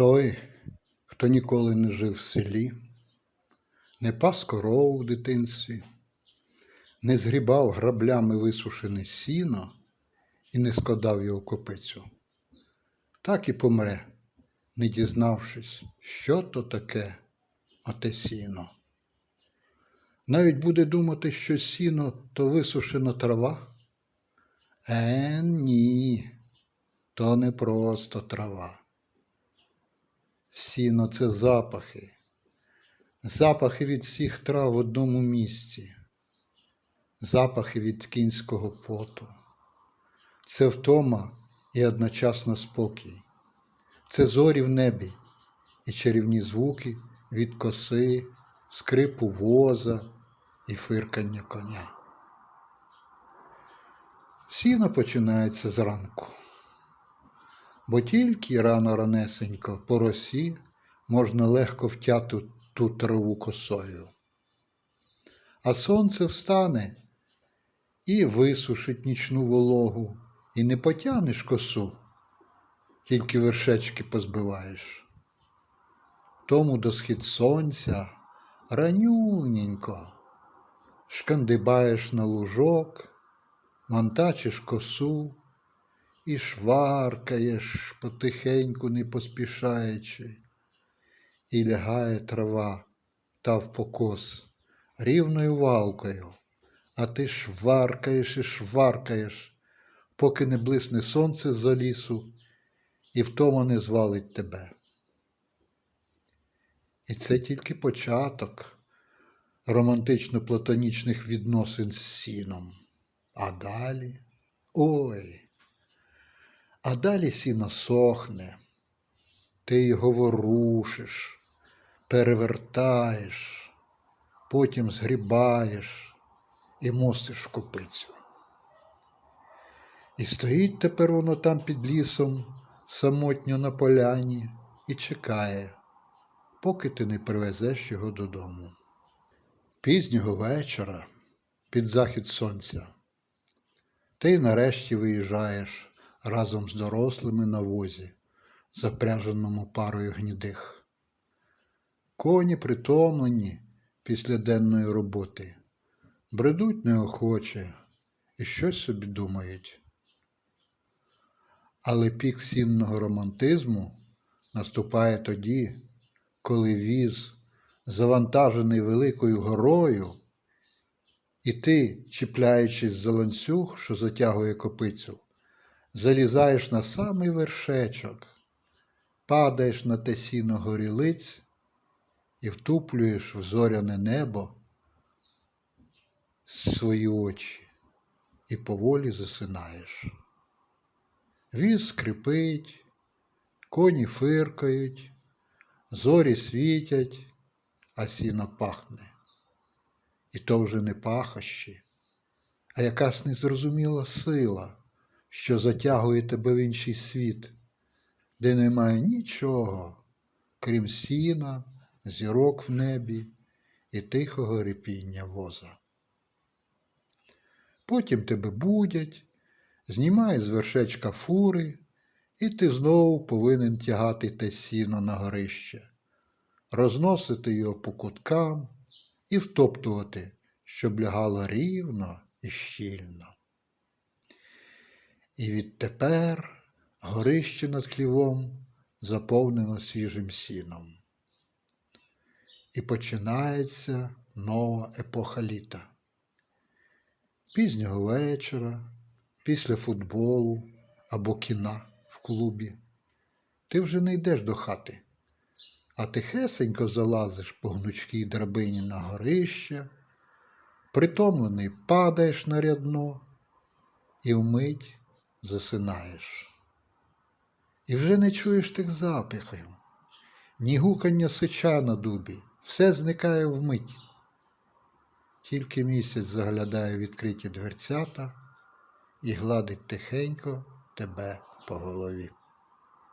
Той, хто ніколи не жив в селі, не пас коров у дитинстві, не згрібав граблями висушене сіно і не складав його в копицю, так і помре, не дізнавшись, що то таке оте сіно. Навіть буде думати, що сіно то висушена трава. Е, ні, то не просто трава. Сіно це запахи, запахи від всіх трав в одному місці, запахи від кінського поту. Це втома і одночасно спокій. Це зорі в небі і чарівні звуки від коси, скрипу воза і фиркання коня. Сіно починається зранку бо тільки рано ранесенько по росі можна легко втяти ту траву косою. А сонце встане і висушить нічну вологу, і не потянеш косу, тільки вершечки позбиваєш. Тому до схід сонця ранюненько шкандибаєш на лужок, монтачиш косу і шваркаєш потихеньку, не поспішаючи, і лягає трава та в покос рівною валкою, а ти шваркаєш і шваркаєш, поки не блисне сонце за лісу і втома не звалить тебе. І це тільки початок романтично-платонічних відносин з сіном. А далі ой. А далі сіно сохне, ти його ворушиш, перевертаєш, потім згрібаєш і мостиш в копицю. І стоїть тепер воно там під лісом, самотньо на поляні, і чекає, поки ти не привезеш його додому. Пізнього вечора, під захід сонця, ти нарешті виїжджаєш разом з дорослими на возі, запряженому парою гнідих. Коні притомлені після денної роботи, бредуть неохоче і щось собі думають. Але пік сінного романтизму наступає тоді, коли віз, завантажений великою горою, і ти, чіпляючись за ланцюг, що затягує копицю, залізаєш на самий вершечок, падаєш на те сіно горілиць і втуплюєш в зоряне небо свої очі і поволі засинаєш. Віз скрипить, коні фиркають, зорі світять, а сіно пахне. І то вже не пахощі, а якась незрозуміла сила що затягує тебе в інший світ, де немає нічого, крім сіна, зірок в небі і тихого репіння воза. Потім тебе будять, знімають з вершечка фури, і ти знову повинен тягати те сіно на горище, розносити його по куткам і втоптувати, щоб лягало рівно і щільно. І відтепер горище над хлівом заповнено свіжим сіном. І починається нова епоха літа. Пізнього вечора, після футболу або кіна в клубі, ти вже не йдеш до хати, а тихесенько залазиш по гнучкій драбині на горище, притомлений падаєш на рядно і вмить засинаєш. І вже не чуєш тих запахів, ні гукання сича на дубі, все зникає вмить. Тільки місяць заглядає відкриті дверцята і гладить тихенько тебе по голові.